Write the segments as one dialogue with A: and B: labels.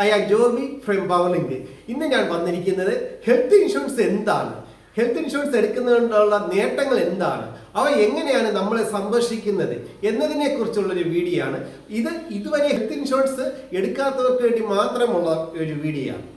A: I am Joby from Powerlink ഇന്ന് ഞാൻ വന്നിരിക്കുന്നത് ഹെൽത്ത് ഇൻഷുറൻസ് എന്താണ്? ഹെൽത്ത് ഇൻഷുറൻസ് എടുക്കുന്നതുകൊണ്ടുള്ള നേട്ടങ്ങൾ എന്താണ്? അവ എങ്ങനെയാണ് നമ്മളെ സംരക്ഷിക്കുന്നത് എന്നതിനെ കുറിച്ചുള്ളൊരു വീഡിയോ ആണ് ഇത് ഇതുവരെ ഹെൽത്ത് ഇൻഷുറൻസ് എടുക്കാത്തവർക്ക് വേണ്ടി മാത്രമുള്ള ഒരു വീഡിയോ. ആണ്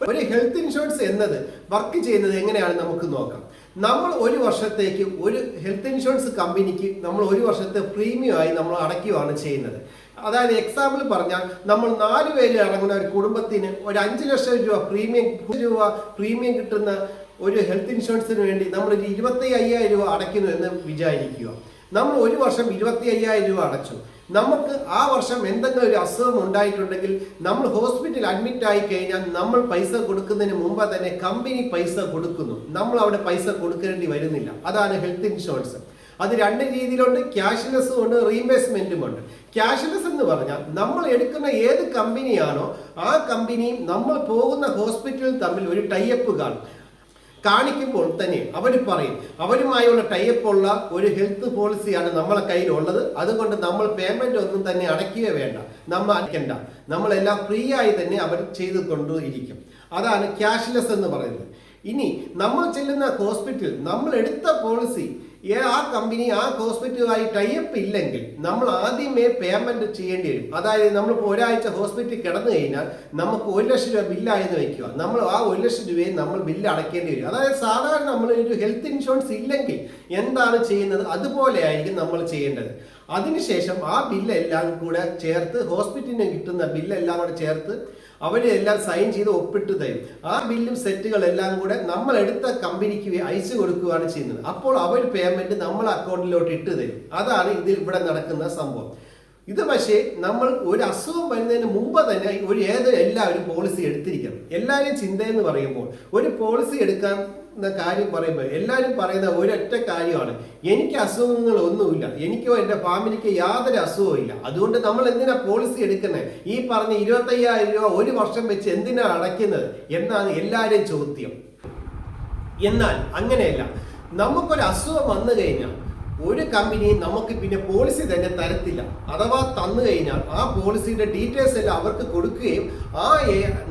A: ഒരു ഹെൽത്ത് ഇൻഷുറൻസ് എന്നത് വർക്ക് ചെയ്യുന്നത് എങ്ങനെയാണ് നമുക്ക് നോക്കാം. നമ്മൾ ഒരു വർഷത്തേക്ക് ഒരു ഹെൽത്ത് ഇൻഷുറൻസ് കമ്പനിക്ക് നമ്മൾ ഒരു വർഷത്തെ പ്രീമിയം ആയി നമ്മൾ അടയ്ക്കുകയാണ് ചെയ്യുന്നത്. അതായത് എക്സാമ്പിൾ പറഞ്ഞാൽ നമ്മൾ നാല് പേര് ഇറങ്ങുന്ന ഒരു കുടുംബത്തിന് ഒരു അഞ്ച് ലക്ഷം രൂപ പ്രീമിയം രൂപ പ്രീമിയം കിട്ടുന്ന ഒരു ഹെൽത്ത് ഇൻഷുറൻസിന് വേണ്ടി നമ്മൾ ഒരു ഇരുപത്തി അയ്യായിരം രൂപ അടയ്ക്കുന്നു എന്ന് വിചാരിക്കുക. നമ്മൾ ഒരു വർഷം ഇരുപത്തി അയ്യായിരം രൂപ അടച്ചു. നമുക്ക് ആ വർഷം എന്തെങ്കിലും ഒരു അസുഖം ഉണ്ടായിട്ടുണ്ടെങ്കിൽ നമ്മൾ ഹോസ്പിറ്റലിൽ അഡ്മിറ്റ് ആയി കഴിഞ്ഞാൽ നമ്മൾ പൈസ കൊടുക്കുന്നതിന് മുമ്പ് തന്നെ കമ്പനി പൈസ കൊടുക്കുന്നു. നമ്മൾ അവിടെ പൈസ കൊടുക്കേണ്ടി വരുന്നില്ല. അതാണ് ഹെൽത്ത് ഇൻഷുറൻസ് അത് രണ്ട് രീതിയിലുണ്ട് ക്യാഷ്ലെസ്സും ഉണ്ട് റീഇൻവെസ്റ്റ്മെന്റും ഉണ്ട്. ക്യാഷ്ലെസ് എന്ന് പറഞ്ഞാൽ നമ്മൾ എടുക്കുന്ന ഏത് കമ്പനിയാണോ ആ കമ്പനിയും നമ്മൾ പോകുന്ന ഹോസ്പിറ്റലും തമ്മിൽ ഒരു ടൈപ്പ് കാണും. കാണിക്കുമ്പോൾ തന്നെ അവർ പറയും അവരുമായുള്ള ടൈപ്പ് ഉള്ള ഒരു ഹെൽത്ത് പോളിസിയാണ് നമ്മളെ കയ്യിലുള്ളത്. അതുകൊണ്ട് നമ്മൾ പേയ്മെന്റ് ഒന്നും തന്നെ അടയ്ക്കുക വേണ്ട. നമ്മൾ അടയ്ക്കണ്ട. നമ്മളെല്ലാം ഫ്രീ ആയി തന്നെ അവർ ചെയ്തു കൊണ്ടിരിക്കും അതാണ് ക്യാഷ്ലെസ് എന്ന് പറയുന്നത്. ഇനി നമ്മൾ ചെല്ലുന്ന ഹോസ്പിറ്റൽ നമ്മൾ എടുത്ത പോളിസി ആ കമ്പനി ആ ഹോസ്പിറ്റലുമായി ടൈപ്പ് ഇല്ലെങ്കിൽ നമ്മൾ ആദ്യമേ പേയ്മെന്റ് ചെയ്യേണ്ടി വരും. അതായത് നമ്മൾ ഒരാഴ്ച ഹോസ്പിറ്റലിൽ കിടന്നു കഴിഞ്ഞാൽ നമുക്ക് ഒരു ലക്ഷം രൂപ ബില്ലായെന്ന് വെക്കുക. നമ്മൾ ആ ഒരു ലക്ഷം രൂപയും നമ്മൾ ബില്ല് അടയ്ക്കേണ്ടി വരും. അതായത് സാധാരണ നമ്മൾ ഒരു ഹെൽത്ത് ഇൻഷുറൻസ് ഇല്ലെങ്കിൽ എന്താണ് ചെയ്യുന്നത്? അതുപോലെ ആയിരിക്കും നമ്മൾ ചെയ്യേണ്ടത്. അതിനുശേഷം ആ ബില്ലെല്ലാം കൂടെ ചേർത്ത് ഹോസ്പിറ്റലിന് കിട്ടുന്ന ബില്ലെല്ലാം കൂടെ ചേർത്ത് അവരെ എല്ലാം സൈൻ ചെയ്ത് ഒപ്പിട്ട് തരും. ആ ബില്ലും സെറ്റുകളെല്ലാം കൂടെ നമ്മൾ എടുത്ത കമ്പനിക്ക് അയച്ചു കൊടുക്കുകയാണ് ചെയ്യുന്നത്. അപ്പോൾ അവർ പേയ്മെന്റ് നമ്മൾ അക്കൗണ്ടിലോട്ട് ഇട്ട് തരും. അതാണ് ഇതിൽ ഇവിടെ നടക്കുന്ന സംഭവം. ഇത് പക്ഷേ നമ്മൾ ഒരു അസുഖം വരുന്നതിന് മുമ്പ് തന്നെ ഒരു ഏത് എല്ലാവരും പോളിസി എടുത്തിരിക്കണം. എല്ലാവരും ചിന്തയെന്ന് പറയുമ്പോൾ ഒരു പോളിസി എടുക്കാൻ എന്ന കാര്യം പറയുമ്പോൾ എല്ലാവരും പറയുന്ന ഒരൊറ്റ കാര്യമാണ്. എനിക്ക് അസുഖങ്ങൾ ഒന്നുമില്ല. എനിക്കോ എന്റെ ഫാമിലിക്ക് യാതൊരു അസുഖവും ഇല്ല. അതുകൊണ്ട് നമ്മൾ എന്തിനാ പോളിസി എടുക്കുന്നത് ഈ പറഞ്ഞ ഇരുപത്തയ്യായിരം രൂപ ഒരു വർഷം വെച്ച് എന്തിനാ അടയ്ക്കുന്നത്? എന്നാണ് എല്ലാവരും ചോദ്യം. എന്നാൽ അങ്ങനെയല്ല. നമുക്കൊരു അസുഖം വന്നു കഴിഞ്ഞാൽ ഒരു കമ്പനി നമുക്ക് പിന്നെ പോളിസി തന്നെ തരത്തില്ല. അഥവാ തന്നു കഴിഞ്ഞാൽ ആ പോളിസിയുടെ ഡീറ്റെയിൽസ് എല്ലാം അവർക്ക് കൊടുക്കുകയും ആ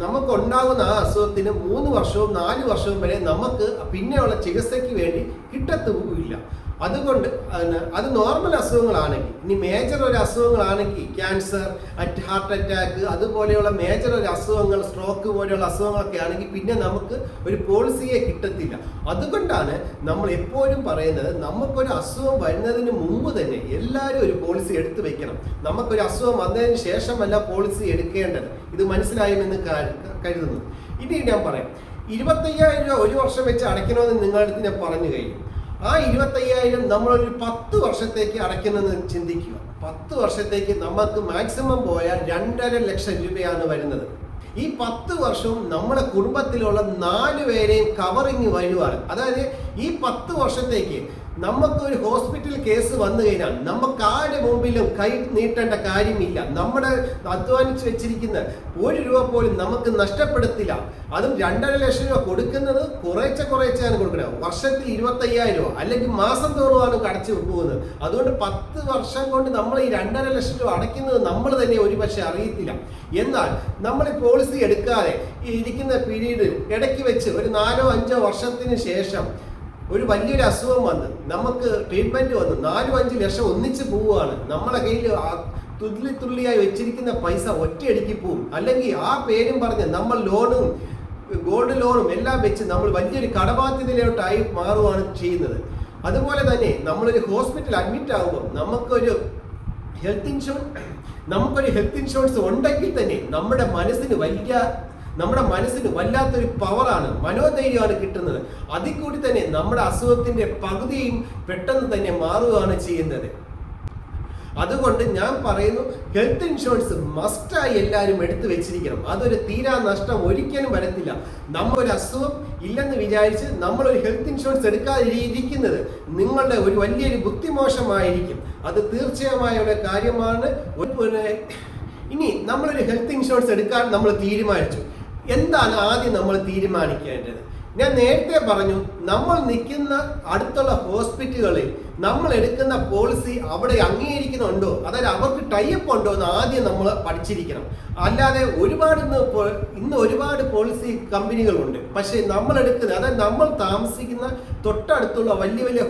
A: നമുക്ക് ഉണ്ടാകുന്ന ആ അസുഖത്തിന് മൂന്ന് വർഷവും നാല് വർഷവും വരെ നമുക്ക് പിന്നെയുള്ള ചികിത്സയ്ക്ക് വേണ്ടി കിട്ടത്തുമില്ല. അതുകൊണ്ട് അത് നോർമൽ അസുഖങ്ങളാണെങ്കിൽ ഇനി മേജർ ഒരു അസുഖങ്ങളാണെങ്കിൽ ക്യാൻസർ ഹാർട്ട് അറ്റാക്ക് അതുപോലെയുള്ള മേജർ ഒരു അസുഖങ്ങൾ സ്ട്രോക്ക് പോലെയുള്ള അസുഖങ്ങളൊക്കെ ആണെങ്കിൽ പിന്നെ നമുക്ക് ഒരു പോളിസിയെ കിട്ടത്തില്ല. അതുകൊണ്ടാണ് നമ്മൾ എപ്പോഴും പറയുന്നത് നമുക്കൊരു അസുഖം വരുന്നതിന് മുമ്പ് തന്നെ എല്ലാവരും ഒരു പോളിസി എടുത്തു വെക്കണം. നമുക്കൊരു അസുഖം വന്നതിന് ശേഷമല്ല പോളിസി എടുക്കേണ്ടത്. ഇത് മനസ്സിലായുമെന്ന് കരുതുന്നു. ഇനി ഞാൻ പറയാം. ഇരുപത്തയ്യായിരം രൂപ ഒരു വർഷം വെച്ച് അടയ്ക്കണമെന്ന് നിങ്ങളടുത്ത് ഞാൻ പറഞ്ഞു കഴിഞ്ഞു. ആ ഇരുപത്തയ്യായിരം നമ്മളൊരു പത്ത് വർഷത്തേക്ക് അടയ്ക്കണമെന്ന് ചിന്തിക്കുക. പത്ത് വർഷത്തേക്ക് നമുക്ക് മാക്സിമം പോയാൽ രണ്ടര ലക്ഷം രൂപയാണ് വരുന്നത്. ഈ പത്ത് വർഷവും നമ്മുടെ കുടുംബത്തിലുള്ള നാല് പേരെയും കവറിങ് വരുവാണ്. അതായത് ഈ പത്ത് വർഷത്തേക്ക് നമുക്ക് ഒരു ഹോസ്പിറ്റൽ കേസ് വന്നു കഴിഞ്ഞാൽ നമുക്ക് ആരുടെ മുമ്പിലും കൈ നീട്ടേണ്ട കാര്യമില്ല. നമ്മുടെ അധ്വാനിച്ച് വെച്ചിരിക്കുന്ന ഒരു രൂപ പോലും നമുക്ക് നഷ്ടപ്പെടുത്തില്ല. അതും രണ്ടര ലക്ഷം രൂപ കൊടുക്കുന്നത് കുറേശ്ശെ കുറേച്ചാണ് കൊടുക്കുന്നത്. വർഷത്തിൽ ഇരുപത്തയ്യായിരം രൂപ അല്ലെങ്കിൽ മാസം തോറുമാണ് അടച്ചു പോകുന്നത്. അതുകൊണ്ട് പത്ത് വർഷം കൊണ്ട് നമ്മൾ ഈ രണ്ടര ലക്ഷം രൂപ അടയ്ക്കുന്നത് നമ്മൾ തന്നെ ഒരുപക്ഷെ അറിയത്തില്ല. എന്നാൽ നമ്മൾ പോളിസി എടുക്കാതെ ഈ ഇരിക്കുന്ന പിരീഡ് ഇടയ്ക്ക് വെച്ച് ഒരു നാലോ അഞ്ചോ വർഷത്തിന് ശേഷം ഒരു വലിയൊരു അസുഖം വന്ന് നമുക്ക് ട്രീറ്റ്മെന്റ് വന്ന് നാലും അഞ്ച് ലക്ഷം ഒന്നിച്ച് പോവുകയാണ്. നമ്മളെ കയ്യിൽ തുള്ളി തുള്ളിയായി വെച്ചിരിക്കുന്ന പൈസ ഒറ്റയടിക്ക് പോവും. അല്ലെങ്കിൽ ആ പേരും പറഞ്ഞ് നമ്മൾ ലോണും ഗോൾഡ് ലോണും എല്ലാം വെച്ച് നമ്മൾ വലിയൊരു കടബാധ്യതയിലോട്ടായി മാറുകയാണ് ചെയ്യുന്നത്. അതുപോലെ തന്നെ നമ്മളൊരു ഹോസ്പിറ്റലിൽ അഡ്മിറ്റ് ആകുമ്പോൾ നമുക്കൊരു ഹെൽത്ത് ഇൻഷുറൻസ് നമുക്കൊരു ഹെൽത്ത് ഇൻഷുറൻസ് ഉണ്ടെങ്കിൽ തന്നെ നമ്മുടെ മനസ്സിന് വലിയ നമ്മുടെ മനസ്സിന് വല്ലാത്തൊരു പവറാണ് മനോധൈര്യമാണ് കിട്ടുന്നത്. അതിൽ കൂടി തന്നെ നമ്മുടെ അസുഖത്തിന്റെ പകുതിയും പെട്ടെന്ന് തന്നെ മാറുകയാണ് ചെയ്യുന്നത്. അതുകൊണ്ട് ഞാൻ പറയുന്നു ഹെൽത്ത് ഇൻഷുറൻസ് മസ്റ്റായി എല്ലാവരും എടുത്തു വെച്ചിരിക്കണം. അതൊരു തീരാ നഷ്ടം ഒരിക്കലും വരത്തില്ല. നമ്മളൊരു അസുഖം ഇല്ലെന്ന് വിചാരിച്ച് നമ്മളൊരു ഹെൽത്ത് ഇൻഷുറൻസ് എടുക്കാതിരിക്കുന്നത് നിങ്ങളുടെ ഒരു വലിയൊരു ബുദ്ധിമോശമായിരിക്കും. അത് തീർച്ചയായുള്ള കാര്യമാണ്. ഇനി നമ്മളൊരു ഹെൽത്ത് ഇൻഷുറൻസ് എടുക്കാൻ നമ്മൾ തീരുമാനിച്ചു. എന്താണ് ആദ്യം നമ്മൾ തീരുമാനിക്കേണ്ടത്? ഞാൻ നേരത്തെ പറഞ്ഞു നമ്മൾ നിൽക്കുന്ന അടുത്തുള്ള ഹോസ്പിറ്റലുകളിൽ നമ്മൾ എടുക്കുന്ന പോളിസി അവിടെ അംഗീകരിക്കുന്നുണ്ടോ? അതായത് അവർക്ക് ടൈപ്പ് ഉണ്ടോ എന്ന് ആദ്യം നമ്മൾ പഠിച്ചിരിക്കണം. അല്ലാതെ ഒരുപാട് ഇന്ന് ഇന്ന് ഒരുപാട് പോളിസി കമ്പനികളുണ്ട്. പക്ഷേ നമ്മൾ എടുക്കുന്ന അതായത് നമ്മൾ താമസിക്കുന്ന തൊട്ടടുത്തുള്ള വലിയ വലിയ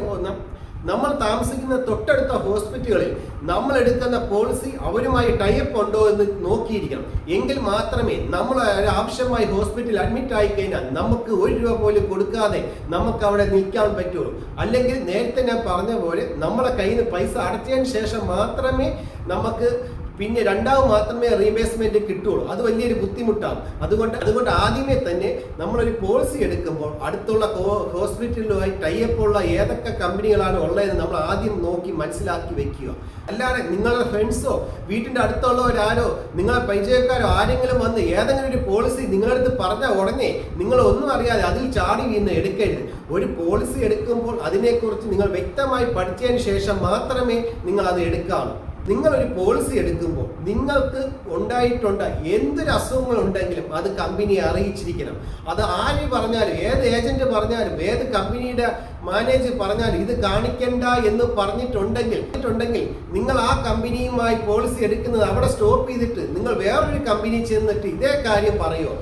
A: നമ്മൾ താമസിക്കുന്ന തൊട്ടടുത്ത ഹോസ്പിറ്റലുകളിൽ നമ്മൾ എടുക്കുന്ന പോളിസി അവരുമായി ടൈപ്പ് ഉണ്ടോ എന്ന് നോക്കിയിരിക്കണം. എങ്കിൽ മാത്രമേ നമ്മൾ ആവശ്യമായി ഹോസ്പിറ്റലിൽ അഡ്മിറ്റ് ആയി കഴിഞ്ഞാൽ നമുക്ക് ഒരു രൂപ പോലും കൊടുക്കാതെ നമുക്ക് അവിടെ നിൽക്കാൻ പറ്റുള്ളൂ. അല്ലെങ്കിൽ നേരത്തെ ഞാൻ പറഞ്ഞ പോലെ നമ്മളെ കയ്യിൽ നിന്ന് പൈസ അടച്ചതിന് ശേഷം മാത്രമേ നമുക്ക് പിന്നെ രണ്ടാമത് മാത്രമേ റീഇംബേഴ്സ്മെന്റ് കിട്ടുള്ളൂ അത് വലിയൊരു ബുദ്ധിമുട്ടാണ്. അതുകൊണ്ട് അതുകൊണ്ട് ആദ്യമേ തന്നെ നമ്മളൊരു പോളിസി എടുക്കുമ്പോൾ അടുത്തുള്ള ഹോസ്പിറ്റലുമായി ടൈപ്പ് ഉള്ള ഏതൊക്കെ കമ്പനികളാണ് ഉള്ളതെന്ന് നമ്മൾ ആദ്യം നോക്കി മനസ്സിലാക്കി വെക്കുക. അല്ലാതെ നിങ്ങളുടെ ഫ്രണ്ട്സോ വീട്ടിന്റെ അടുത്തുള്ളവരാരോ നിങ്ങളെ പരിചയക്കാരോ ആരെങ്കിലും വന്ന് ഏതെങ്കിലും ഒരു പോളിസി നിങ്ങളുടെ അടുത്ത് പറഞ്ഞ ഉടനെ നിങ്ങൾ ഒന്നും അറിയാതെ അതിൽ ചാടി വീണ് എടുക്കരുത്. ഒരു പോളിസി എടുക്കുമ്പോൾ അതിനെക്കുറിച്ച് നിങ്ങൾ വ്യക്തമായി പഠിച്ചതിന് ശേഷം മാത്രമേ നിങ്ങൾ അത് എടുക്കാവൂ. നിങ്ങളൊരു പോളിസി എടുക്കുമ്പോൾ നിങ്ങൾക്ക് ഉണ്ടായിട്ടുണ്ട് എന്തൊരു അസുഖങ്ങൾ ഉണ്ടെങ്കിലും അത് കമ്പനിയെ അറിയിച്ചിരിക്കണം. അത് ആര് പറഞ്ഞാലും ഏത് ഏജന്റ് പറഞ്ഞാലും ഏത് കമ്പനിയുടെ മാനേജർ പറഞ്ഞാലും ഇത് കാണിക്കണ്ട എന്ന് പറഞ്ഞിട്ടുണ്ടെങ്കിൽ ഉണ്ടെങ്കിൽ നിങ്ങൾ ആ കമ്പനിയുമായി പോളിസി എടുക്കുന്നത് അവിടെ സ്റ്റോപ്പ് ചെയ്തിട്ട് നിങ്ങൾ വേറൊരു കമ്പനി ചെന്നിട്ട് ഇതേ കാര്യം പറയുമോ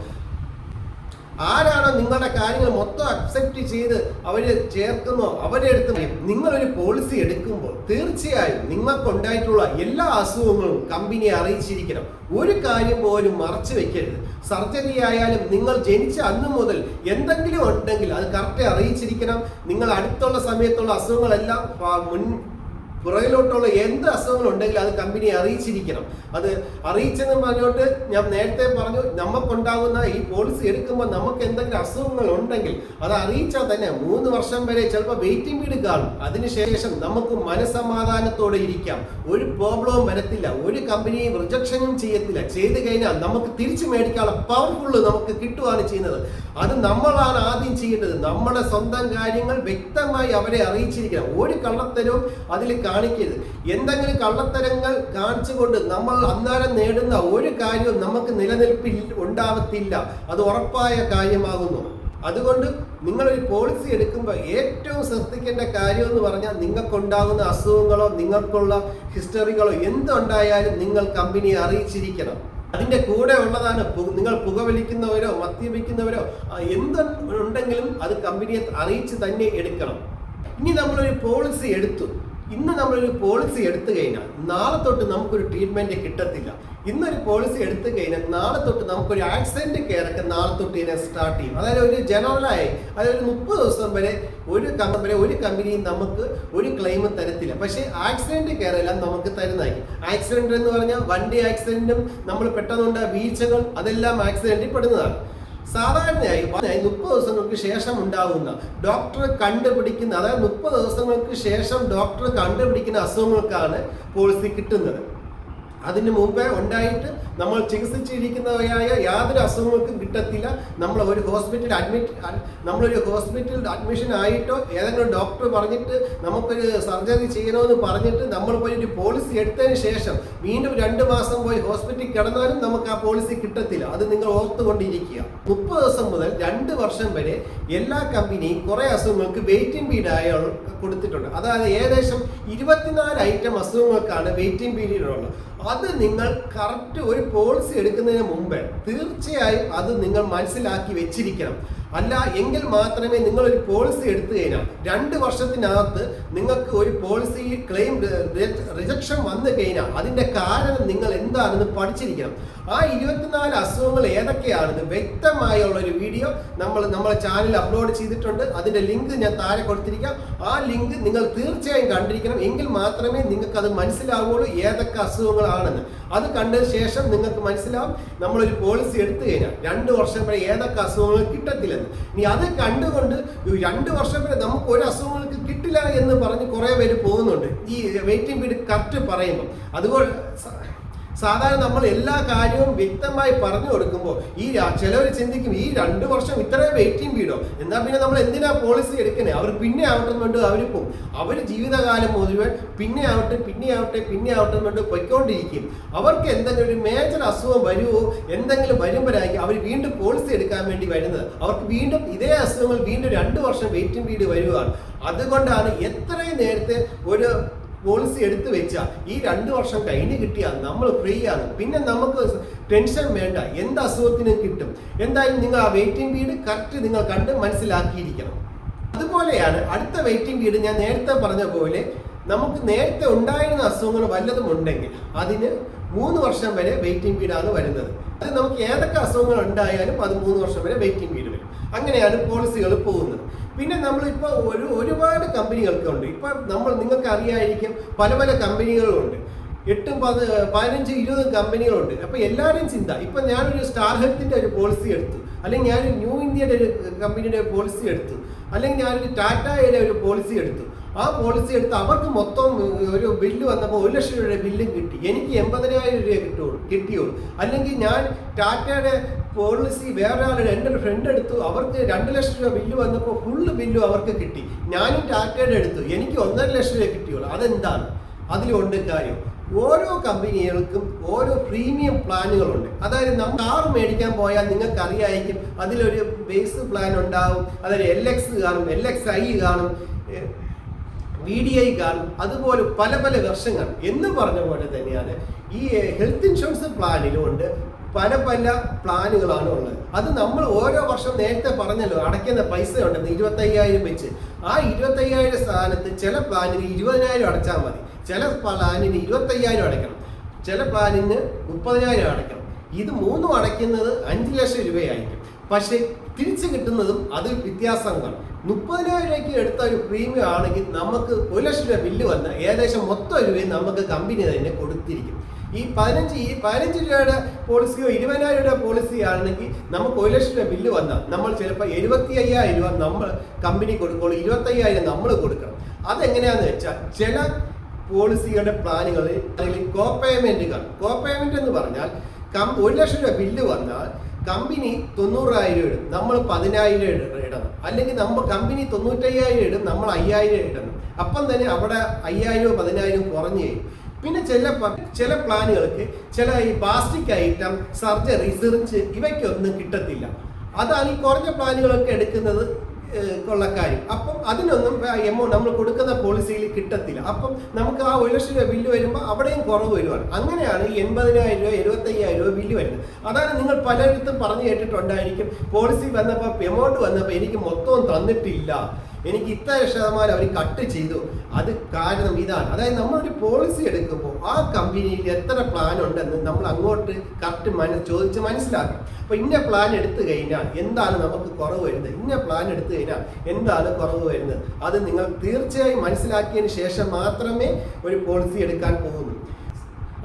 A: ആരാണോ നിങ്ങളുടെ കാര്യങ്ങൾ മൊത്തം അക്സെപ്റ്റ് ചെയ്ത് അവർ ചേർക്കുന്നോ അവരെ അടുത്ത് നിങ്ങളൊരു പോളിസി എടുക്കുമ്പോൾ തീർച്ചയായും നിങ്ങൾക്കുണ്ടായിട്ടുള്ള എല്ലാ അസുഖങ്ങളും കമ്പനിയെ അറിയിച്ചിരിക്കണം. ഒരു കാര്യം പോലും മറച്ചു വെക്കരുത്. സർജറി ആയാലും നിങ്ങൾ ജനിച്ച അന്ന് മുതൽ എന്തെങ്കിലും ഉണ്ടെങ്കിൽ അത് കറക്റ്റ് അറിയിച്ചിരിക്കണം. നിങ്ങൾ അടുത്തുള്ള സമയത്തുള്ള അസുഖങ്ങളെല്ലാം മുൻ പുറകിലോട്ടുള്ള എന്ത് അസുഖങ്ങൾ ഉണ്ടെങ്കിൽ അത് കമ്പനിയെ അറിയിച്ചിരിക്കണം. അത് അറിയിച്ചെന്ന് പറഞ്ഞോട്ട് ഞാൻ നേരത്തെ പറഞ്ഞു നമുക്കുണ്ടാകുന്ന ഈ പോളിസി എടുക്കുമ്പോൾ നമുക്ക് എന്തെങ്കിലും അസുഖങ്ങൾ ഉണ്ടെങ്കിൽ അത് അറിയിച്ചാൽ തന്നെ മൂന്ന് വർഷം വരെ ചിലപ്പോൾ വെയിറ്റിംഗ് പീരീഡ് കാണും. അതിനുശേഷം നമുക്ക് മനസമാധാനത്തോടെ ഇരിക്കാം. ഒരു പ്രോബ്ലവും വരത്തില്ല ഒരു കമ്പനിയും റിജക്ഷനും ചെയ്യത്തില്ല. ചെയ്ത് കഴിഞ്ഞാൽ നമുക്ക് തിരിച്ചു മേടിക്കാനുള്ള പവർഫുള്ള് നമുക്ക് കിട്ടുകയാണ് ചെയ്യുന്നത്. അത് നമ്മളാണ് ആദ്യം ചെയ്യേണ്ടത്. നമ്മുടെ സ്വന്തം കാര്യങ്ങൾ വ്യക്തമായി അവരെ അറിയിച്ചിരിക്കണം. ഒരു കള്ളത്തരവും അതിൽ കാണിക്കരുത്. എന്തെങ്കിലും കള്ളത്തരങ്ങൾ കാണിച്ചുകൊണ്ട് നമ്മൾ അന്നേരം നേടുന്ന ഒരു കാര്യവും നമുക്ക് നിലനിൽപ്പിൽ ഉണ്ടാവത്തില്ല. അത് ഉറപ്പായ കാര്യമാകുന്നു. അതുകൊണ്ട് നിങ്ങളൊരു പോളിസി എടുക്കുമ്പോൾ ഏറ്റവും ശ്രദ്ധിക്കേണ്ട കാര്യം എന്ന് പറഞ്ഞാൽ നിങ്ങൾക്കുണ്ടാകുന്ന അസുഖങ്ങളോ നിങ്ങൾക്കുള്ള ഹിസ്റ്ററികളോ എന്തുണ്ടായാലും നിങ്ങൾ കമ്പനിയെ അറിയിച്ചിരിക്കണം. അതിന്റെ കൂടെ ഉള്ളതാണ് നിങ്ങൾ പുകവലിക്കുന്നവരോ മദ്യപിക്കുന്നവരോ എന്ത് ഉണ്ടെങ്കിലും അത് കമ്പനിയെ അറിയിച്ച് തന്നെ എടുക്കണം. ഇനി നമ്മളൊരു പോളിസി എടുത്തു. ഇന്ന് നമ്മളൊരു പോളിസി എടുത്തു കഴിഞ്ഞാൽ നാളെ തൊട്ട് നമുക്കൊരു ട്രീറ്റ്മെന്റ് കിട്ടത്തില്ല. ഇന്നൊരു പോളിസി എടുത്തു കഴിഞ്ഞാൽ നാളെ തൊട്ട് നമുക്കൊരു ആക്സിഡന്റ് കെയർ ഒക്കെ നാളെ തൊട്ട് ഇതിനെ സ്റ്റാർട്ട് ചെയ്യും. അതായത് ഒരു ജനറലായി അതായത് ഒരു മുപ്പത് ദിവസം വരെ ഒരു കമ്പനി ഒരു കമ്പനിയും നമുക്ക് ഒരു ക്ലെയിം തരത്തില്ല. പക്ഷേ ആക്സിഡന്റ് കെയർ എല്ലാം നമുക്ക് തരുന്നതായിരിക്കും. ആക്സിഡന്റ് എന്ന് പറഞ്ഞാൽ വണ്ടി ആക്സിഡന്റും നമ്മൾ പെട്ടെന്നുണ്ടായ വീഴ്ചകൾ അതെല്ലാം ആക്സിഡന്റിൽ പെടുന്നതാണ്. സാധാരണയായി മുപ്പത് ദിവസങ്ങൾക്ക് ശേഷം ഉണ്ടാകുന്ന ഡോക്ടർ കണ്ടുപിടിക്കുന്ന അതായത് മുപ്പത് ദിവസങ്ങൾക്ക് ശേഷം ഡോക്ടർ കണ്ടുപിടിക്കുന്ന അസുഖങ്ങൾക്കാണ് പോളിസി കിട്ടുന്നത്. അതിന് മുമ്പേ ഉണ്ടായിട്ട് നമ്മൾ ചികിത്സിച്ചിരിക്കുന്നവയായ യാതൊരു അസുഖങ്ങൾക്കും കിട്ടത്തില്ല. നമ്മൾ ഒരു ഹോസ്പിറ്റലിൽ അഡ്മിറ്റ് നമ്മളൊരു ഹോസ്പിറ്റലിൽ അഡ്മിഷൻ ആയിട്ടോ ഏതെങ്കിലും ഡോക്ടർ പറഞ്ഞിട്ട് നമുക്കൊരു സർജറി ചെയ്യണമെന്ന് പറഞ്ഞിട്ട് നമ്മൾ പോയി ഒരു പോളിസി എടുത്തതിന് ശേഷം വീണ്ടും രണ്ട് മാസം പോയി ഹോസ്പിറ്റലിൽ കിടന്നാലും നമുക്ക് ആ പോളിസി കിട്ടത്തില്ല. അത് നിങ്ങൾ ഓർത്തുകൊണ്ടിരിക്കുക. മുപ്പത് ദിവസം മുതൽ രണ്ട് വർഷം വരെ എല്ലാ കമ്പനിയും കുറേ അസുഖങ്ങൾക്ക് വെയിറ്റിംഗ് പീരീഡായ കൊടുത്തിട്ടുണ്ട്. അതായത് ഏകദേശം ഇരുപത്തിനാല് ഐറ്റം അസുഖങ്ങൾക്കാണ് വെയിറ്റിംഗ് പീരീഡ് ഉള്ളത്. അത് നിങ്ങൾ കറക്റ്റ് ഒരു പോളിസി എടുക്കുന്നതിന് മുമ്പേ തീർച്ചയായും അത് നിങ്ങൾ മനസ്സിലാക്കി വെച്ചിരിക്കണം. അല്ല എങ്കിൽ മാത്രമേ നിങ്ങൾ ഒരു പോളിസി എടുത്തു കഴിഞ്ഞാൽ രണ്ട് വർഷത്തിനകത്ത് നിങ്ങൾക്ക് ഒരു പോളിസി ക്ലെയിം റിജക്ഷൻ വന്നു കഴിഞ്ഞാൽ അതിന്റെ കാരണം നിങ്ങൾ എന്താണെന്ന് പഠിച്ചിരിക്കണം. ആ ഇരുപത്തിനാല് അസുഖങ്ങൾ ഏതൊക്കെയാണെന്ന് വ്യക്തമായുള്ള ഒരു വീഡിയോ നമ്മൾ നമ്മളെ ചാനൽ അപ്ലോഡ് ചെയ്തിട്ടുണ്ട്. അതിന്റെ ലിങ്ക് ഞാൻ താഴെ കൊടുത്തിരിക്കാം. ആ ലിങ്ക് നിങ്ങൾ തീർച്ചയായും കണ്ടിരിക്കണം. എങ്കിൽ മാത്രമേ നിങ്ങൾക്ക് അത് മനസ്സിലാവുള്ളൂ ഏതൊക്കെ അസുഖങ്ങളാണെന്ന്. അത് കണ്ടതിന് ശേഷം നിങ്ങൾക്ക് മനസ്സിലാവും. നമ്മളൊരു പോളിസി എടുത്തു കഴിഞ്ഞാൽ രണ്ട് വർഷം വരെ ഏതൊക്കെ അസുഖങ്ങൾ കിട്ടത്തില്ലെന്ന് ഇനി അത് കണ്ടുകൊണ്ട് രണ്ട് വർഷം വരെ നമുക്ക് ഒരു അസുഖങ്ങൾക്ക് കിട്ടില്ല എന്ന് പറഞ്ഞ് കുറേ പേര് പോകുന്നുണ്ട്. ഈ വെയിറ്റിംഗ് പീരീഡ് കറക്റ്റ് പറയുമ്പോൾ സ- സാധാരണ നമ്മൾ എല്ലാ കാര്യവും വ്യക്തമായി പറഞ്ഞു കൊടുക്കുമ്പോൾ ഈ ചിലവർ ചിന്തിക്കും ഈ രണ്ട് വർഷം ഇത്രയും വെയിറ്റിംഗ് പീരീഡോ എന്നാ പിന്നെ നമ്മൾ എന്തിനാ പോളിസി എടുക്കണേ? അവർ പിന്നെ ആവട്ടെ കൊണ്ട് അവർ പോകും അവർ ജീവിതകാലം മുഴുവൻ പിന്നെ ആവട്ടെ പിന്നെ ആവട്ടെ പിന്നെ ആവട്ടെ കൊണ്ട് പൊയ്ക്കൊണ്ടിരിക്കും. അവർക്ക് എന്തെങ്കിലും ഒരു മേജർ അസുഖം വരുമോ എന്തെങ്കിലും വരുമ്പോഴായിരിക്കും അവർ വീണ്ടും പോളിസി എടുക്കാൻ വേണ്ടി വരുന്നത്. അവർക്ക് വീണ്ടും ഇതേ അസുഖങ്ങൾ വീണ്ടും രണ്ട് വർഷം വെയിറ്റിംഗ് പീരീഡ് വരുവാണ്. അതുകൊണ്ടാണ് എത്രയും നേരത്തെ ഒരു പോളിസി എടുത്തു വെച്ചാൽ ഈ രണ്ട് വർഷം കഴിഞ്ഞ് കിട്ടിയാൽ നമ്മൾ ഫ്രീ ആണ്. പിന്നെ നമുക്ക് ടെൻഷൻ വേണ്ട. എന്ത് അസുഖത്തിനും കിട്ടും. എന്തായാലും നിങ്ങൾ ആ വെയിറ്റിംഗ് പീരീഡ് കറക്റ്റ് നിങ്ങൾ കണ്ട് മനസ്സിലാക്കിയിരിക്കണം. അതുപോലെയാണ് അടുത്ത വെയിറ്റിംഗ് പീരീഡ് ഞാൻ നേരത്തെ പറഞ്ഞ പോലെ നമുക്ക് നേരത്തെ ഉണ്ടായിരുന്ന അസുഖങ്ങൾ വല്ലതും ഉണ്ടെങ്കിൽ അതിന് മൂന്ന് വർഷം വരെ വെയിറ്റിംഗ് പീരീഡാണ് വരുന്നത്. അത് നമുക്ക് ഏതൊക്കെ അസുഖങ്ങൾ ഉണ്ടായാലും അത് മൂന്ന് വർഷം വരെ വെയിറ്റിംഗ് പീരീഡ് വരും. അങ്ങനെയാണ് പോളിസികൾ പോകുന്നത്. പിന്നെ നമ്മളിപ്പോൾ ഒരു ഒരുപാട് കമ്പനികൾക്കുണ്ട്. ഇപ്പം നമ്മൾ നിങ്ങൾക്ക് അറിയായിരിക്കും പല പല കമ്പനികളുണ്ട് എട്ടും പത് പതിനഞ്ച് ഇരുപത് കമ്പനികളുണ്ട്. അപ്പോൾ എല്ലാവരും ചിന്ത ഇപ്പം ഞാനൊരു സ്റ്റാർ ഹെൽത്തിന്റെ ഒരു പോളിസി എടുത്തു. അല്ലെങ്കിൽ ഞാനൊരു ന്യൂ ഇന്ത്യയുടെ ഒരു കമ്പനിയുടെ പോളിസി എടുത്തു. അല്ലെങ്കിൽ ഞാനൊരു ടാറ്റയുടെ ഒരു പോളിസി എടുത്തു. ആ പോളിസി എടുത്ത് അവർക്ക് മൊത്തം ഒരു ബില്ല് വന്നപ്പോൾ ഒരു ലക്ഷം രൂപയുടെ ബില്ലും കിട്ടി. എനിക്ക് എൺപതിനായിരം രൂപ കിട്ടുള്ളൂ കിട്ടിയുള്ളൂ. അല്ലെങ്കിൽ ഞാൻ ടാറ്റയുടെ പോളിസി വേറെ ആൾ എന്റെ ഫ്രണ്ട് എടുത്തു അവർക്ക് രണ്ട് ലക്ഷം രൂപ ബില്ല് വന്നപ്പോൾ ഫുള്ള് ബില്ലും അവർക്ക് കിട്ടി. ഞാനും ടാറ്റയുടെ എടുത്തു എനിക്ക് ഒന്നര ലക്ഷം രൂപ കിട്ടിയുള്ളൂ. അതെന്താണ്? അതിലുണ്ട് കാര്യം. ഓരോ കമ്പനികൾക്കും ഓരോ പ്രീമിയം പ്ലാനുകളുണ്ട് അതായത് നമ്മൾ കാർ മേടിക്കാൻ പോയാൽ നിങ്ങൾക്ക് അറിയായിരിക്കും അതിലൊരു ബേസ് പ്ലാൻ ഉണ്ടാവും. അതായത് എൽ എക്സ് കാണും എൽ എക്സ് ഐ കാണും. വി ഡി ഐ അതുപോലെ പല പല വർഷങ്ങൾ എന്ന് പറഞ്ഞ പോലെ തന്നെയാണ് ഈ ഹെൽത്ത് ഇൻഷുറൻസ് പ്ലാനിലുണ്ട് പല പല പ്ലാനുകളാണ് ഉള്ളത്. അത് നമ്മൾ ഓരോ വർഷം നേരത്തെ പറഞ്ഞല്ലോ അടയ്ക്കുന്ന പൈസ ഉണ്ടെന്ന് ഇരുപത്തയ്യായിരം വെച്ച്. ആ ഇരുപത്തയ്യായിരം സ്ഥാനത്ത് ചില പ്ലാനിന് ഇരുപതിനായിരം അടച്ചാൽ മതി. ചില പ്ലാനിന് ഇരുപത്തയ്യായിരം അടയ്ക്കണം. ചില പ്ലാനിന് മുപ്പതിനായിരം അടയ്ക്കണം. ഇത് മൂന്നും അടയ്ക്കുന്നത് അഞ്ച് ലക്ഷം രൂപയായിരിക്കും. പക്ഷേ തിരിച്ചു കിട്ടുന്നതും അത് വ്യത്യാസങ്ങൾ മുപ്പതിനായിരം രൂപയ്ക്ക് എടുത്ത ഒരു പ്രീമിയം ആണെങ്കിൽ നമുക്ക് ഒരു ലക്ഷം രൂപ ബില്ല് വന്ന ഏകദേശം മൊത്തം രൂപയും നമുക്ക് കമ്പനി തന്നെ കൊടുത്തിരിക്കും. ഈ പതിനഞ്ച് ഈ പതിനഞ്ച് രൂപയുടെ പോളിസിയോ ഇരുപതിനായിരം രൂപ പോളിസി ആണെങ്കിൽ നമുക്ക് ഒരു ലക്ഷം രൂപ ബില്ല് വന്നാൽ നമ്മൾ ചിലപ്പോൾ എഴുപത്തി അയ്യായിരം രൂപ നമ്മൾ കമ്പനി കൊടുക്കുള്ളൂ. ഇരുപത്തയ്യായിരം നമ്മൾ കൊടുക്കണം. അതെങ്ങനെയാണെന്ന് വെച്ചാൽ ചില പോളിസികളുടെ പ്ലാനുകളിൽ അല്ലെങ്കിൽ കോ പേയ്മെന്റുകൾ കോ പേയ്മെന്റ് എന്ന് പറഞ്ഞാൽ കം ഒരു ലക്ഷം രൂപ ബില്ല് വന്നാൽ കമ്പനി തൊണ്ണൂറായിരം ഇടും. നമ്മൾ പതിനായിരം ഇട- ഇടണം. അല്ലെങ്കിൽ നമ്മൾ കമ്പനി തൊണ്ണൂറ്റയ്യായിരം ഇടും നമ്മൾ അയ്യായിരം ഇടണം. അപ്പം തന്നെ അവിടെ അയ്യായിരമോ പതിനായിരമോ കുറഞ്ഞു കഴിയും പിന്നെ ചില ചില പ്ലാനുകൾക്ക് ചില ഈ പ്ലാസ്റ്റിക് ഐറ്റം സർജറി റിസർച്ച് ഇവയ്ക്കൊന്നും കിട്ടത്തില്ല. അതാണ് ഈ കുറഞ്ഞ പ്ലാനുകളൊക്കെ എടുക്കുന്നത് ഉള്ള കാര്യം അപ്പം അതിനൊന്നും എമൗണ്ട് നമ്മൾ കൊടുക്കുന്ന പോളിസിയിൽ കിട്ടത്തില്ല. അപ്പം നമുക്ക് ആ ഒരു ലക്ഷം രൂപ ബില്ല് വരുമ്പോൾ അവിടെയും കുറവ് വരുവാണ്. അങ്ങനെയാണ് ഈ എൺപതിനായിരം രൂപ എഴുപത്തയ്യായിരം രൂപ ബില്ല് വരുന്നത്. അതാണ് നിങ്ങൾ പലയിടത്തും പറഞ്ഞു കേട്ടിട്ടുണ്ടായിരിക്കും. പോളിസി വന്നപ്പോൾ എമൗണ്ട് വന്നപ്പോൾ എനിക്ക് മൊത്തവും തന്നിട്ടില്ല. എനിക്ക് ഇത്ര ശതമാനം അവർ കട്ട് ചെയ്തു. അത് കാരണം ഇതാണ്. അതായത് നമ്മളൊരു പോളിസി എടുക്കുമ്പോൾ ആ കമ്പനിയിൽ എത്ര പ്ലാൻ ഉണ്ടെന്ന് നമ്മൾ അങ്ങോട്ട് കറക്റ്റ് മന ചോദിച്ച് മനസ്സിലാക്കും. അപ്പോൾ ഇന്ന പ്ലാൻ എടുത്തു കഴിഞ്ഞാൽ എന്താണ് നമുക്ക് കുറവ് വരുന്നത്? ഇന്ന പ്ലാൻ എടുത്തു കഴിഞ്ഞാൽ എന്താണ് കുറവ് വരുന്നത്? അത് നിങ്ങൾ തീർച്ചയായും മനസ്സിലാക്കിയതിന് ശേഷം മാത്രമേ ഒരു പോളിസി എടുക്കാൻ പോകുന്നു.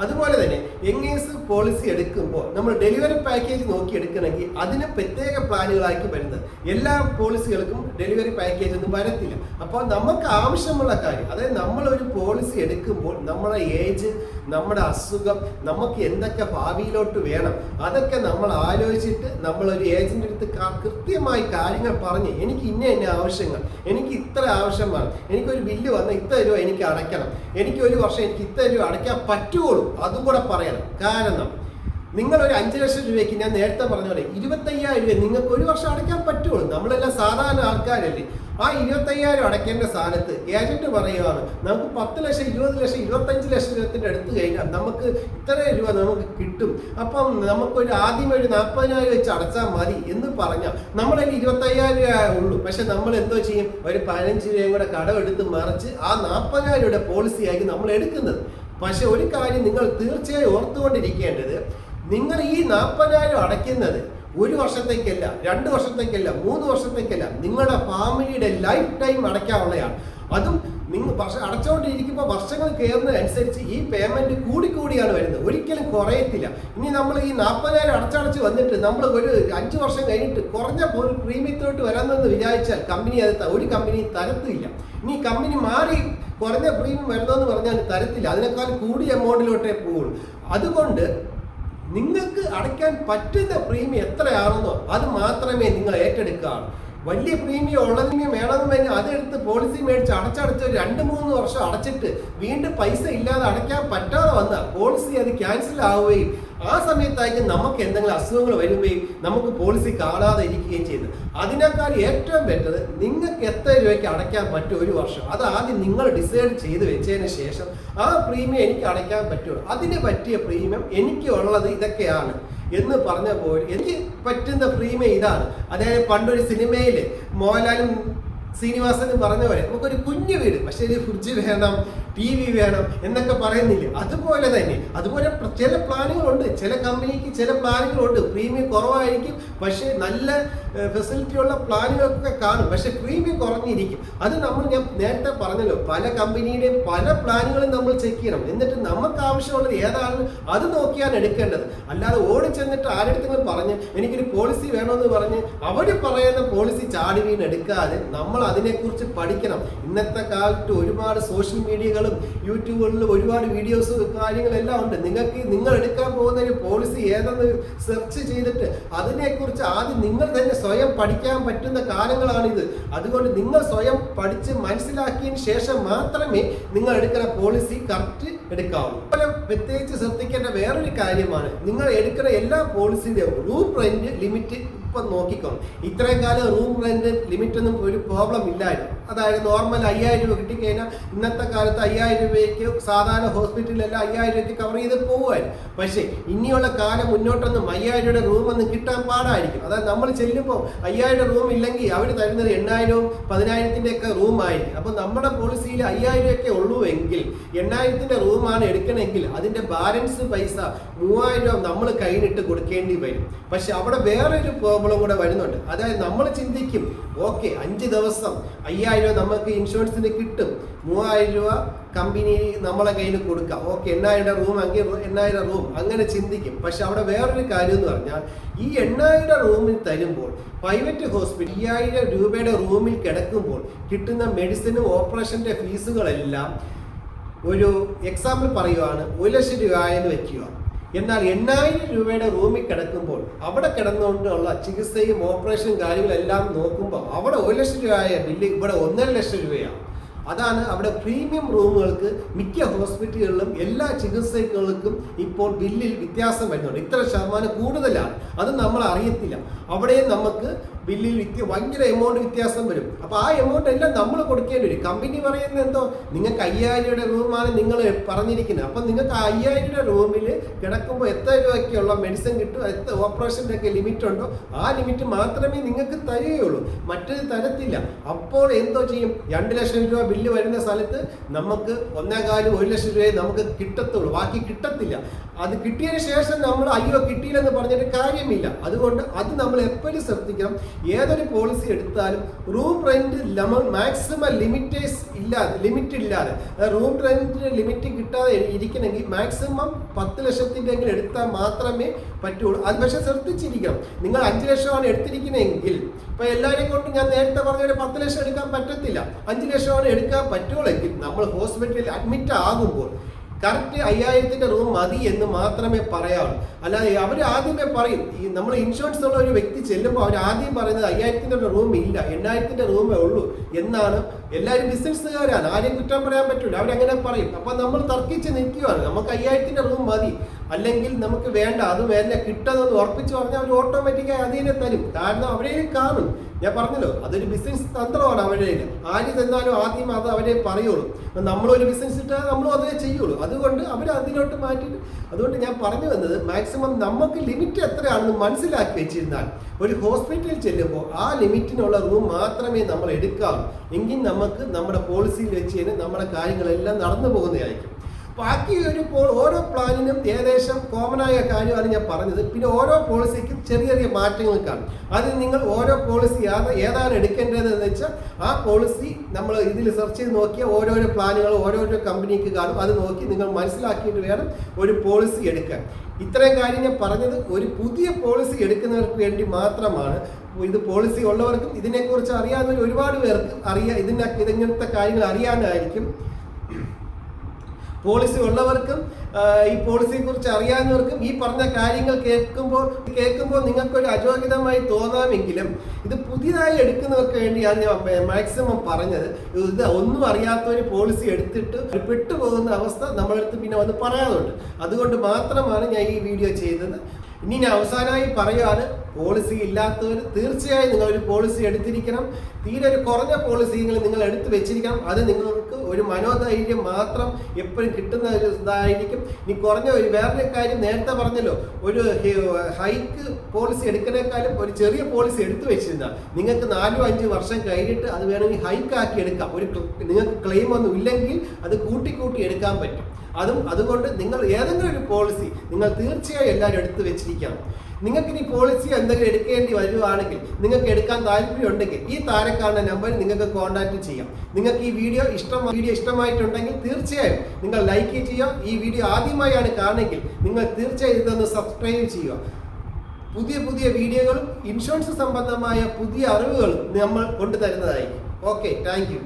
A: അതുപോലെ തന്നെ എങ്ങേസ് പോളിസി എടുക്കുമ്പോൾ നമ്മൾ ഡെലിവറി പാക്കേജ് നോക്കി എടുക്കണമെങ്കിൽ അതിന് പ്രത്യേക പ്ലാനുകളായിരിക്കും വരുന്നത്. എല്ലാ പോളിസികൾക്കും ഡെലിവറി പാക്കേജ് ഒന്നും വരത്തില്ല. അപ്പോൾ നമുക്ക് ആവശ്യമുള്ള കാര്യം അതായത് നമ്മളൊരു പോളിസി എടുക്കുമ്പോൾ നമ്മളെ ഏജ് നമ്മുടെ അസുഖം നമുക്ക് എന്തൊക്കെ ഭാവിയിലോട്ട് വേണം? അതൊക്കെ നമ്മൾ ആലോചിച്ചിട്ട് നമ്മളൊരു ഏജന്റെ അടുത്ത് കൃത്യമായി കാര്യങ്ങൾ പറഞ്ഞ് എനിക്ക് ഇന്ന ഇന്ന ആവശ്യങ്ങൾ എനിക്ക് ഇത്ര ആവശ്യമാണ് എനിക്കൊരു ബില്ല് വന്ന ഇത്ര രൂപ എനിക്ക് അടയ്ക്കണം എനിക്ക് ഒരു വർഷം എനിക്ക് ഇത്ര രൂപ അടയ്ക്കാൻ പറ്റുള്ളൂ അതും കൂടെ പറയണം. കാരണം നിങ്ങൾ ഒരു അഞ്ച് ലക്ഷം രൂപയ്ക്ക് ഞാൻ നേരത്തെ പറഞ്ഞ പോലെ ഇരുപത്തയ്യായിരം രൂപ നിങ്ങൾക്ക് ഒരു വർഷം അടയ്ക്കാൻ പറ്റുള്ളൂ. നമ്മളെല്ലാം സാധാരണ ആൾക്കാരല്ലേ. ആ ഇരുപത്തയ്യായിരം അടയ്ക്കേണ്ട സ്ഥാനത്ത് ഏജന്റ് പറയുകയാണ് നമുക്ക് പത്ത് ലക്ഷം ഇരുപത് ലക്ഷം ഇരുപത്തഞ്ച് ലക്ഷം രൂപത്തിന്റെ അടുത്ത് കഴിഞ്ഞാൽ നമുക്ക് ഇത്ര രൂപ നമുക്ക് കിട്ടും. അപ്പം നമുക്കൊരു ആദ്യം ഒരു നാൽപ്പതിനായിരം വെച്ച് അടച്ചാൽ മതി എന്ന് പറഞ്ഞാൽ നമ്മളതിൽ ഇരുപത്തയ്യായിരം രൂപ ഉള്ളൂ. പക്ഷെ നമ്മൾ എന്തോ ചെയ്യും? ഒരു പതിനഞ്ച് രൂപയും കൂടെ കടമെടുത്ത് മറിച്ച് ആ നാൽപ്പതിനായിരം രൂപയുടെ പോളിസി ആയിരിക്കും നമ്മൾ എടുക്കുന്നത്. പക്ഷെ ഒരു കാര്യം നിങ്ങൾ തീർച്ചയായും ഓർത്തുകൊണ്ടിരിക്കേണ്ടത് നിങ്ങൾ ഈ നാൽപ്പതിനായിരം അടയ്ക്കുന്നത് ഒരു വർഷത്തേക്കല്ല രണ്ട് വർഷത്തേക്കല്ല മൂന്ന് വർഷത്തേക്കല്ല. നിങ്ങളുടെ ഫാമിലിയുടെ ലൈഫ് ടൈം അടയ്ക്കാനുള്ളതാണ് അതും നിങ്ങൾ വർഷം അടച്ചുകൊണ്ടിരിക്കുമ്പോൾ വർഷങ്ങൾ കയറുന്നതനുസരിച്ച് ഈ പേയ്മെന്റ് കൂടിക്കൂടിയാണ് വരുന്നത്. ഒരിക്കലും കുറയത്തില്ല. ഇനി നമ്മൾ ഈ നാൽപ്പതിനായിരം അടച്ചടച്ച് വന്നിട്ട് നമ്മൾ ഒരു അഞ്ച് വർഷം കഴിഞ്ഞിട്ട് കുറഞ്ഞ ഒരു പ്രീമിയത്തിലോട്ട് വരാമെന്ന് വിചാരിച്ചാൽ കമ്പനി അത് ഒരു കമ്പനി തരത്തില്ല. ഇനി കമ്പനി മാറി കുറഞ്ഞ പ്രീമിയം വരുന്നതെന്ന് പറഞ്ഞാൽ തരത്തില്ല. അതിനേക്കാൾ കൂടിയ എമൗണ്ടിലോട്ടേ പോകുള്ളൂ അതുകൊണ്ട് നിങ്ങൾക്ക് അടയ്ക്കാൻ പറ്റുന്ന പ്രീമിയം എത്രയാണെന്നോ അത് മാത്രമേ നിങ്ങൾ ഏറ്റെടുക്കുകയുള്ളൂ വലിയ പ്രീമിയം ഉള്ള പ്രീമിയം പറഞ്ഞാൽ അതെടുത്ത് പോളിസി മേടിച്ച് അടച്ചടച്ച് രണ്ട് മൂന്ന് വർഷം അടച്ചിട്ട് വീണ്ടും പൈസ ഇല്ലാതെ അടയ്ക്കാൻ പറ്റാതെ വന്നാൽ പോളിസി അത് ക്യാൻസൽ ആവുകയും ആ സമയത്തായിരിക്കും നമുക്ക് എന്തെങ്കിലും അസുഖങ്ങൾ വരുകയും നമുക്ക് പോളിസി കാണാതെ ഇരിക്കുകയും ചെയ്യുന്നത്. അതിനേക്കാൾ ഏറ്റവും ബെറ്റർ നിങ്ങൾക്ക് എത്ര രൂപയ്ക്ക് അടയ്ക്കാൻ പറ്റും ഒരു വർഷം? അത് ആദ്യം നിങ്ങൾ ഡിസൈഡ് ചെയ്ത് വെച്ചതിന് ശേഷം ആ പ്രീമിയം എനിക്ക് അടയ്ക്കാൻ പറ്റുള്ളൂ. അതിന് പറ്റിയ പ്രീമിയം എനിക്ക് ഉള്ളത് ഇതൊക്കെയാണ് എന്ന് പറഞ്ഞ പോലെ എനിക്ക് പറ്റുന്ന പ്രീമിയം ഇതാണ്. അതായത് പണ്ടൊരു സിനിമയിൽ മോഹൻലാലും ശ്രീനിവാസനും പറഞ്ഞ പോലെ നമുക്കൊരു കുഞ്ഞു വീട് പക്ഷേ ഒരു ഫ്രിഡ്ജ് വേണം ടി വി വേണം എന്നൊക്കെ പറയുന്നില്ല? അതുപോലെ തന്നെ അതുപോലെ ചില പ്ലാനുകളുണ്ട് ചില കമ്പനിക്ക് ചില പ്ലാനുകളുണ്ട് പ്രീമിയം കുറവായിരിക്കും പക്ഷേ നല്ല ഫെസിലിറ്റി ഉള്ള പ്ലാനുകളൊക്കെ കാണും. പക്ഷെ പ്രീമിയം കുറഞ്ഞിരിക്കും. അത് നമ്മൾ ഞാൻ നേരത്തെ പറഞ്ഞല്ലോ പല കമ്പനിയുടെയും പല പ്ലാനുകളും നമ്മൾ ചെക്ക് ചെയ്യണം. എന്നിട്ട് നമുക്ക് ആവശ്യമുള്ളത് ഏതാണ് അത് നോക്കിയാണ് എടുക്കേണ്ടത്. അല്ലാതെ ഓടി ചെന്നിട്ട് ആരെടുത്തെങ്കിലും പറഞ്ഞ് എനിക്കൊരു പോളിസി വേണമെന്ന് പറഞ്ഞ് അവർ പറയുന്ന പോളിസി ചാടി വീണെടുക്കാതെ നമ്മൾ അതിനെക്കുറിച്ച് പഠിക്കണം. ഇന്നത്തെ കാലത്ത് ഒരുപാട് സോഷ്യൽ മീഡിയകളും യൂട്യൂബുകളിലും ഒരുപാട് വീഡിയോസ് കാര്യങ്ങളെല്ലാം ഉണ്ട്. നിങ്ങൾക്ക് നിങ്ങൾ എടുക്കാൻ പോകുന്ന ഒരു പോളിസി ഏതെന്ന് സെർച്ച് ചെയ്തിട്ട് അതിനെക്കുറിച്ച് ആദ്യം നിങ്ങൾ തന്നെ സ്വയം പഠിക്കാൻ പറ്റുന്ന കാലങ്ങളാണിത് അതുകൊണ്ട് നിങ്ങൾ സ്വയം പഠിച്ച് മനസ്സിലാക്കിയതിന് ശേഷം മാത്രമേ നിങ്ങൾ എടുക്കുന്ന പോളിസി കറക്റ്റ് എടുക്കാവൂ. അതുപോലെ പ്രത്യേകിച്ച് ശ്രദ്ധിക്കേണ്ട വേറൊരു കാര്യമാണ്. നിങ്ങൾ എടുക്കുന്ന എല്ലാ പോളിസിയുടെയും റൂം റെന്റ് ലിമിറ്റ് ഇപ്പം നോക്കിക്കോളും. ഇത്രയും കാലം റൂം റെന്റ് ലിമിറ്റ് ഒന്നും ഒരു പ്രോബ്ലം ഇല്ലായിരുന്നു. അതായത് നോർമൽ അയ്യായിരം രൂപ കിട്ടിക്കഴിഞ്ഞാൽ ഇന്നത്തെ കാലത്ത് അയ്യായിരം രൂപയ്ക്ക് സാധാരണ ഹോസ്പിറ്റലിലെല്ലാം അയ്യായിരം രൂപയ്ക്ക് കവർ ചെയ്ത് പോകുമായിരുന്നു പക്ഷേ ഇനിയുള്ള കാലം മുന്നോട്ടൊന്നും അയ്യായിരം രൂപയുടെ റൂമൊന്നും കിട്ടാൻ പാടായിരിക്കും. അതായത് നമ്മൾ ചെല്ലുമ്പോൾ അയ്യായിരം റൂം ഇല്ലെങ്കിൽ അവർ തരുന്നത് എണ്ണായിരവും പതിനായിരത്തിന്റെ ഒക്കെ റൂമായിരിക്കും അപ്പോൾ നമ്മുടെ പോളിസിയിൽ അയ്യായിരം ഒക്കെ ഉള്ളൂ എങ്കിൽ എണ്ണായിരത്തിന്റെ റൂമാണ് എടുക്കണമെങ്കിൽ അതിന്റെ ബാലൻസ് പൈസ മൂവായിരം രൂപ നമ്മൾ കയ്യിലിട്ട് കൊടുക്കേണ്ടി വരും. പക്ഷെ അവിടെ വേറൊരു പ്രോബ്ലം കൂടെ വരുന്നുണ്ട്. അതായത് നമ്മൾ ചിന്തിക്കും ഓക്കെ അഞ്ച് ദിവസം അയ്യായിരം രൂപ നമുക്ക് ഇൻഷുറൻസിന് കിട്ടും. മൂവായിരം രൂപ കമ്പനി നമ്മളെ കയ്യിൽ കൊടുക്കാം. ഓക്കെ എണ്ണായിരം റൂം അങ്ങനെ എണ്ണായിരം റൂം. അങ്ങനെ ചിന്തിക്കും. പക്ഷെ അവിടെ വേറൊരു കാര്യം എന്ന് പറഞ്ഞാൽ ഈ എണ്ണായിരം റൂമിൽ തരുമ്പോൾ പ്രൈവറ്റ് ഹോസ്പിറ്റൽ അയ്യായിരം രൂപയുടെ റൂമിൽ കിടക്കുമ്പോൾ കിട്ടുന്ന മെഡിസിനും ഓപ്പറേഷന്റെ ഫീസുകളെല്ലാം ഒരു എക്സാമ്പിൾ പറയുവാണ് ഒരു ലക്ഷം രൂപ എന്ന് വെക്കുക. എന്നാൽ എണ്ണായിരം രൂപയുടെ റൂമിൽ കിടക്കുമ്പോൾ അവിടെ കിടന്നുകൊണ്ടുള്ള ചികിത്സയും ഓപ്പറേഷനും കാര്യങ്ങളെല്ലാം നോക്കുമ്പോൾ അവിടെ ഒരു ലക്ഷം രൂപയായ ബില്ല് ഇവിടെ ഒന്നര ലക്ഷം രൂപയാണ്. അതാണ് അവിടെ പ്രീമിയം റൂമുകൾക്ക് മിക്ക ഹോസ്പിറ്റലുകളിലും എല്ലാ ചികിത്സകൾക്കും ഇപ്പോൾ ബില്ലിൽ വ്യത്യാസം വരുന്നുണ്ട്. ഇത്ര ശതമാനം കൂടുതലാണ്. അത് നമ്മൾ അറിയത്തില്ല. അവിടെ നമുക്ക് ബില്ലിൽ വ്യത്യ ഭയങ്കര എമൗണ്ട് വ്യത്യാസം വരും. അപ്പോൾ ആ എമൗണ്ട് എല്ലാം നമ്മൾ കൊടുക്കേണ്ടി വരും. കമ്പനി പറയുന്നത് എന്തോ നിങ്ങൾക്ക് അയ്യായിരം രൂപയുടെ റൂമാണ് നിങ്ങൾ പറഞ്ഞിരിക്കുന്നത്. അപ്പം നിങ്ങൾക്ക് അയ്യായിരം രൂപ റൂമിൽ കിടക്കുമ്പോൾ എത്ര രൂപയ്ക്കുള്ള മെഡിസിൻ കിട്ടും എത്ര ഓപ്പറേഷന്റെ ഒക്കെ ലിമിറ്റ് ഉണ്ടോ ആ ലിമിറ്റ് മാത്രമേ നിങ്ങൾക്ക് തരികയുള്ളൂ മറ്റൊരു തരത്തില്ല. അപ്പോൾ എന്തോ ചെയ്യും? രണ്ട് ലക്ഷം രൂപ ബില്ല് വരുന്ന സ്ഥലത്ത് നമുക്ക് ഒന്നേകാലും ഒരു ലക്ഷം രൂപയെ നമുക്ക് കിട്ടത്തുള്ളൂ. ബാക്കി കിട്ടത്തില്ല. അത് കിട്ടിയതിന് ശേഷം നമ്മൾ അയ്യോ കിട്ടിയില്ലെന്ന് പറഞ്ഞിട്ട് കാര്യമില്ല. അതുകൊണ്ട് അത് നമ്മൾ എപ്പോഴും ശ്രദ്ധിക്കണം. ഏതൊരു പോളിസി എടുത്താലും റൂം റെന്റ് ലമ മാക്സിമം ലിമിറ്റേഴ്സ് ഇല്ലാതെ ലിമിറ്റ് ഇല്ലാതെ. റൂം റെന്റ് ലിമിറ്റ് കിട്ടാതെ ഇരിക്കണമെങ്കിൽ മാക്സിമം പത്ത് ലക്ഷത്തിന്റെ എടുത്താൽ മാത്രമേ പറ്റുള്ളൂ. അത് പക്ഷേ ശ്രദ്ധിച്ചിരിക്കണം. നിങ്ങൾ അഞ്ച് ലക്ഷമാണ് എടുത്തിരിക്കുന്നതെങ്കിൽ ഇപ്പോൾ എല്ലാവരെയും കൊണ്ട് ഞാൻ നേരത്തെ പറഞ്ഞ പത്ത് ലക്ഷം എടുക്കാൻ പറ്റത്തില്ല. അഞ്ച് ലക്ഷമാണ് എടുക്കാൻ പറ്റുള്ളെങ്കിൽ നമ്മൾ ഹോസ്പിറ്റലിൽ അഡ്മിറ്റ് ആകുമ്പോൾ കറക്റ്റ് അയ്യായിരത്തിന്റെ റൂം മതി എന്ന് മാത്രമേ പറയാവൂ അല്ലാതെ അവർ ആദ്യമേ പറയും ഈ നമ്മൾ ഇൻഷുറൻസ് ഉള്ള ഒരു വ്യക്തി ചെല്ലുമ്പോൾ അവർ ആദ്യം പറയുന്നത് അയ്യായിരത്തിന്റെ റൂം ഇല്ല എണ്ണായിരത്തിന്റെ റൂമേ ഉള്ളൂ എന്നാണ് എല്ലാവരും ബിസിനസ്സുകാരാണ് ആരെയും കുറ്റം പറയാൻ പറ്റില്ല അവരങ്ങനെ പറയും. അപ്പൊ നമ്മൾ തർക്കിച്ച് നിൽക്കുകയാണ് നമുക്ക് അയ്യായിരത്തിന്റെ റൂം മതി. അല്ലെങ്കിൽ നമുക്ക് വേണ്ട അത് വേണ്ട കിട്ടുന്നത് ഉറപ്പിച്ച് പറഞ്ഞാൽ അവർ ഓട്ടോമാറ്റിക്കായി അതിനെ തരും. കാരണം അവരെ കാണും. ഞാൻ പറഞ്ഞല്ലോ അതൊരു ബിസിനസ് തന്ത്രമാണ് അവരുടെ. ആര് തന്നാലും ആദ്യം അത് അവരെ പറയുള്ളൂ. നമ്മളൊരു ബിസിനസ് ഇട്ടാൽ നമ്മളും അതേ ചെയ്യുള്ളൂ. അതുകൊണ്ട് അവർ അതിലോട്ട് മാറ്റിയിട്ട് അതുകൊണ്ട് ഞാൻ പറഞ്ഞു വന്നത് മാക്സിമം നമുക്ക് ലിമിറ്റ് എത്രയാണെന്ന് മനസ്സിലാക്കി വെച്ചിരുന്നാൽ ഒരു ഹോസ്പിറ്റലിൽ ചെല്ലുമ്പോൾ ആ ലിമിറ്റിനുള്ള റൂം മാത്രമേ നമ്മൾ എടുക്കാവൂ. എങ്കിൽ നമുക്ക് നമ്മുടെ പോളിസിയിൽ വെച്ച് തന്നെ നമ്മുടെ കാര്യങ്ങളെല്ലാം നടന്നു പോകുന്നതായിരിക്കും. ബാക്കി ഒരു പോൾ ഓരോ പ്ലാനിനും ഏകദേശം കോമൺ ആയ കാര്യമാണ് ഞാൻ പറഞ്ഞത്. പിന്നെ ഓരോ പോളിസിക്കും ചെറിയ ചെറിയ മാറ്റങ്ങൾ കാണും. അത് നിങ്ങൾ ഓരോ പോളിസി ഏതാ ഏതാണ് എടുക്കേണ്ടതെന്ന് വെച്ചാൽ ആ പോളിസി നമ്മൾ ഇതിൽ സെർച്ച് ചെയ്ത് നോക്കിയ ഓരോരോ പ്ലാനുകൾ ഓരോരോ കമ്പനിക്ക് കാണും. അത് നോക്കി നിങ്ങൾ മനസ്സിലാക്കിയിട്ട് വേണം ഒരു പോളിസി എടുക്കാൻ. ഇത്രയും കാര്യം ഞാൻ പറഞ്ഞത് ഒരു പുതിയ പോളിസി എടുക്കുന്നവർക്ക് വേണ്ടി മാത്രമാണ്. ഇത് പോളിസി ഉള്ളവർക്കും ഇതിനെക്കുറിച്ച് അറിയാവുന്ന ഒരുപാട് പേർക്ക് അറിയാം. ഇതിനെ ഇതിങ്ങനത്തെ കാര്യങ്ങൾ അറിയാനായിരിക്കും. പോളിസി ഉള്ളവർക്കും ഈ പോളിസിയെ കുറിച്ച് അറിയാവുന്നവർക്കും ഈ പറഞ്ഞ കാര്യങ്ങൾ കേൾക്കുമ്പോൾ കേൾക്കുമ്പോൾ നിങ്ങൾക്കൊരു അജോഗ്യതമായി തോന്നാമെങ്കിലും ഇത് പുതിയതായി എടുക്കുന്നവർക്ക് വേണ്ടിയാണ് ഞാൻ മാക്സിമം പറഞ്ഞത്. ഇത് ഒന്നും അറിയാത്ത ഒരു പോളിസി എടുത്തിട്ട് പെട്ടുപോകുന്ന അവസ്ഥ നമ്മളടുത്ത് പിന്നെ വന്ന് പറയാറുണ്ട്. അതുകൊണ്ട് മാത്രമാണ് ഞാൻ ഈ വീഡിയോ ചെയ്തത്. ഇനി ഞാൻ അവസാനമായി പറയുകയാണ് പോളിസി ഇല്ലാത്തവർ തീർച്ചയായും നിങ്ങൾ ഒരു പോളിസി എടുത്തിരിക്കണം. തീരെ ഒരു കുറഞ്ഞ പോളിസി നിങ്ങൾ എടുത്തു വെച്ചിരിക്കണം. അത് നിങ്ങൾക്ക് ഒരു മനോധൈര്യം മാത്രം എപ്പോഴും കിട്ടുന്ന ഒരു ഇതായിരിക്കും. ഇനി കുറഞ്ഞ ഒരു വേറൊരു കാര്യം നേരത്തെ പറഞ്ഞല്ലോ ഒരു ഹൈക്ക് പോളിസി എടുക്കുന്നേക്കാളും ഒരു ചെറിയ പോളിസി എടുത്തു വെച്ചിരുന്ന. നിങ്ങൾക്ക് നാലോ അഞ്ച് വർഷം കഴിഞ്ഞിട്ട് അത് വേണമെങ്കിൽ ഹൈക്ക് ആക്കി എടുക്കാം. ഒരു നിങ്ങൾക്ക് ക്ലെയിം ഒന്നും ഇല്ലെങ്കിൽ അത് കൂട്ടി കൂട്ടി എടുക്കാൻ പറ്റും. അതും അതുകൊണ്ട് നിങ്ങൾ ഏതെങ്കിലും ഒരു പോളിസി നിങ്ങൾ തീർച്ചയായും എല്ലാവരും എടുത്തു വെച്ചിരിക്കണം. നിങ്ങൾക്ക് ഇനി പോളിസി എന്തെങ്കിലും എടുക്കേണ്ടി വരുവാണെങ്കിൽ നിങ്ങൾക്ക് എടുക്കാൻ താല്പര്യമുണ്ടെങ്കിൽ ഈ താഴെ കാണുന്ന നമ്പറിൽ നിങ്ങൾക്ക് കോൺടാക്ട് ചെയ്യാം. നിങ്ങൾക്ക് ഈ വീഡിയോ ഇഷ്ടം വീഡിയോ ഇഷ്ടമായിട്ടുണ്ടെങ്കിൽ തീർച്ചയായും നിങ്ങൾ ലൈക്ക് ചെയ്യുക. ഈ വീഡിയോ ആദ്യമായാണ് കാണുമെങ്കിൽ നിങ്ങൾ തീർച്ചയായും ഇതൊന്ന് സബ്സ്ക്രൈബ് ചെയ്യുക. പുതിയ പുതിയ വീഡിയോകളും ഇൻഷുറൻസ് സംബന്ധമായ പുതിയ അറിവുകളും നമ്മൾ കൊണ്ടുതരുന്നതായിരിക്കും. Okay thank